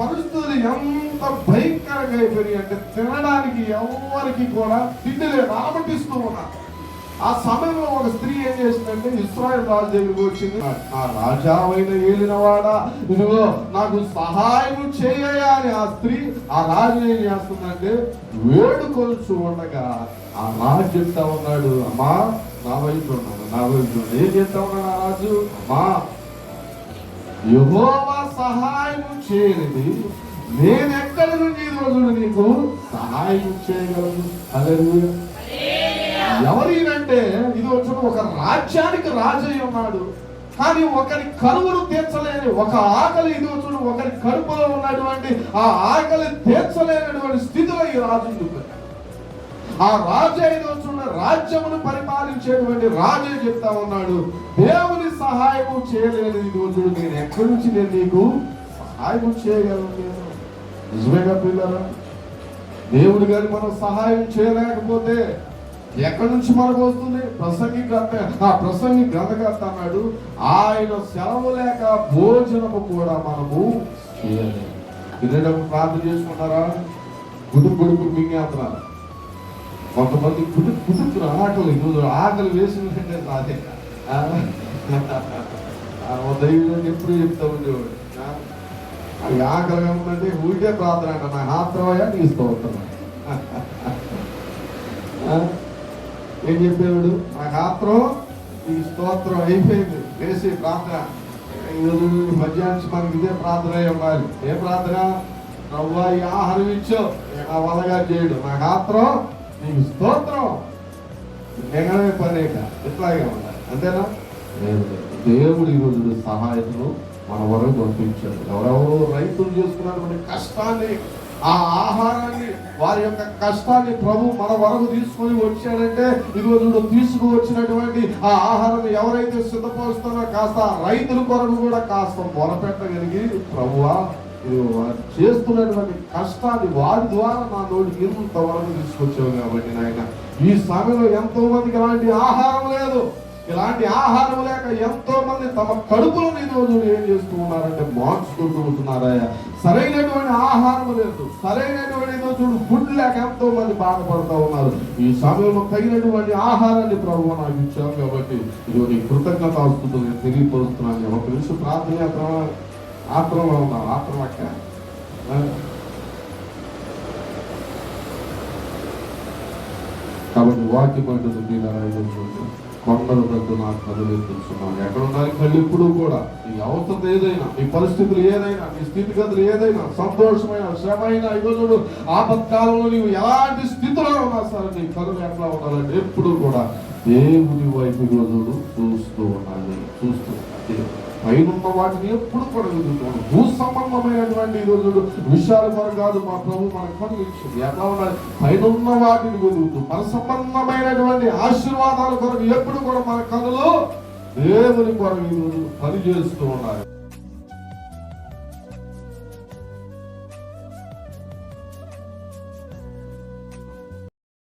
పరిస్థితులు ఎంత భయంకరంగా అయిపోయి అంటే తినడానికి ఎవరికి కూడా తిండి లేదు. ఆమటిస్తూ ఉన్నారు. ఆ సమయంలో ఒక స్త్రీ ఏం చేసిందంటే ఇస్రాయల్ రాజు దగ్గరికి వచ్చింది. నా రాజావైన ఏలినవాడా? ఇదిగో నాకు సహాయం చేయయా అని ఆ స్త్రీ ఆ రాజు ఏం చేస్తుందంటే వేడుకొలుచు ఉండగా ఆ రాజు చెప్తా ఉన్నాడు అమ్మా నా వైపు ఉన్నాడు నా వైపు ఏం చెప్తా ఉన్నాడు ఆ రాజు? అమ్మా యెహోవా సహాయం చేయనిది నేను ఎక్కడి నుండి ఈ రోజు నీకు సహాయం చేయగలను? అదే ఎవరినంటే ఇది వచ్చిన ఒక రాజ్యానికి రాజై ఉన్నాడు. కానీ ఒకరి కరువును తీర్చలేని ఒక ఆకలి ఇది వచ్చిన ఒకరి కడుపులో ఉన్నటువంటి ఆ ఆకలి తీర్చలేనటువంటి స్థితిలో ఈ రాజు ఆ రాజు ఇది వచ్చిన రాజ్యమును పరిపాలించేటువంటి రాజే చెప్తా ఉన్నాడు. దేవుని సహాయము చేయలేదు ఇది నేను ఎక్కడి నుంచి నేను నీకు సహాయం చేయగలను నిజమేగా పిల్లరా? దేవుడు గారి మనం సహాయం చేయలేకపోతే ఎక్కడి నుంచి మనకు వస్తుంది? ప్రసంగి గ్రంథ ఆ ప్రసంగి గ్రంథకర్త అన్నాడు ఆయన సెలవు లేక భోజనము కూడా మనము చేయలేదు తినేటప్పుడు ప్రార్థన చేసుకుంటారా? గుడుకు గుడుకు మింగేస్తున్నారు? కొంతమంది గుడు గుడుకులు ఆటలు ఈరోజు ఆకలి వేసిందంటే నాదే ఓ దైవం ఎప్పుడు చెప్తా ఉండేవాడు అవి అది ఆకలిగా ఉందంటే ఊరికే ప్రార్థన అంట నా ఆత్రమయ్యా నీ ఏం చెప్పేవాడు? నాకు ఆత్రం ఈ స్తోత్రం అయిపోయింది వేసి ప్రార్థన. ఈరోజు మధ్యాహ్నం మనకి ఇదే ప్రార్థన ఇవ్వాలి ఏ ప్రార్థన? రవ్వ ఈ ఆహారం ఇచ్చో నా వల్లగా చేయడు. నాకు ఆత్రం నీకు స్తోత్రం. ఎగడమే పని ఇట్లాగే ఉండాలి. అంతేనా? లేదు దేవుడు ఈరోజు సహాయతను మన వరకు పంపించాడు ఎవరెవరో రైతులు చేసుకున్నటువంటి కష్టాన్ని ఆ ఆహారాన్ని వారి యొక్క కష్టాన్ని ప్రభు మన వరకు తీసుకొని వచ్చాడంటే ఈరోజు తీసుకువచ్చినటువంటి ఆ ఆహారం ఎవరైతే సిద్ధపరుస్తారో కాస్త రైతుల కొరకు కూడా కాస్త మొరపెట్టగలిగి ప్రభువా వారు చేస్తున్నటువంటి కష్టాన్ని వారి ద్వారా నా నోటి ఇంత వరకు తీసుకొచ్చావు కాబట్టి నాయన. ఈ సమయంలో ఎంతో మందికి ఇలాంటి ఆహారం లేదు. ఇలాంటి ఆహారం లేక ఎంతో మంది తమ కడుపులను ఈ రోజు ఏం చేస్తూ ఉన్నారంటే మార్చుకుంటూ ఉంటున్నారయ్యా సరైనటువంటి ఆహారం లేదు. సరైనటువంటి ఈ రోజు ఫుడ్ లేక ఎంతో మంది బాధపడుతూ ఉన్నారు. ఈ సమయంలో తగినటువంటి ఆహారాన్ని ప్రభు నాకు ఇచ్చావు కాబట్టి ఇది నీ కృతజ్ఞత వస్తుంది నేను తెలియపరుస్తున్నాను. ఒక నిమిషం ప్రార్థన చేద్దామా? ఆత్రంలో ఉన్నాం ఆత్రం అక్క ఆ? కాబట్టి వాక్యం అంటుంది చూడండి కొండలు పెద్ద నాకు కళ్ళు తెలుసున్నాను ఎక్కడ ఉండాలి కళ్ళు ఇప్పుడు కూడా నీ అవసరం ఏదైనా నీ పరిస్థితులు ఏదైనా నీ స్థితిగతులు ఏదైనా సంతోషమైన శ్రమైన ఈరోజు ఆపత్కాలంలో నీవు ఎలాంటి స్థితిలో ఉన్నా సరే నీ కళ్ళు ఎట్లా ఉండాలంటే ఎప్పుడు కూడా దేవుని వైపు ఈరోజు చూస్తూ పైన వాటిని ఎప్పుడు కూడా భూ సంబంధమైనటువంటి ఈరోజు విషయాలు కొరకు కాదు మా ప్రభు మనకు పంపించింది ఎలా ఉండాలి? పైనున్న వాటిని వెతుకుతూ మన సంబంధమైనటువంటి ఆశీర్వాదాల కొరకు ఎప్పుడు కూడా మన కథలో దేవుని కొరకు ఈరోజు పని చేస్తూ ఉండాలి.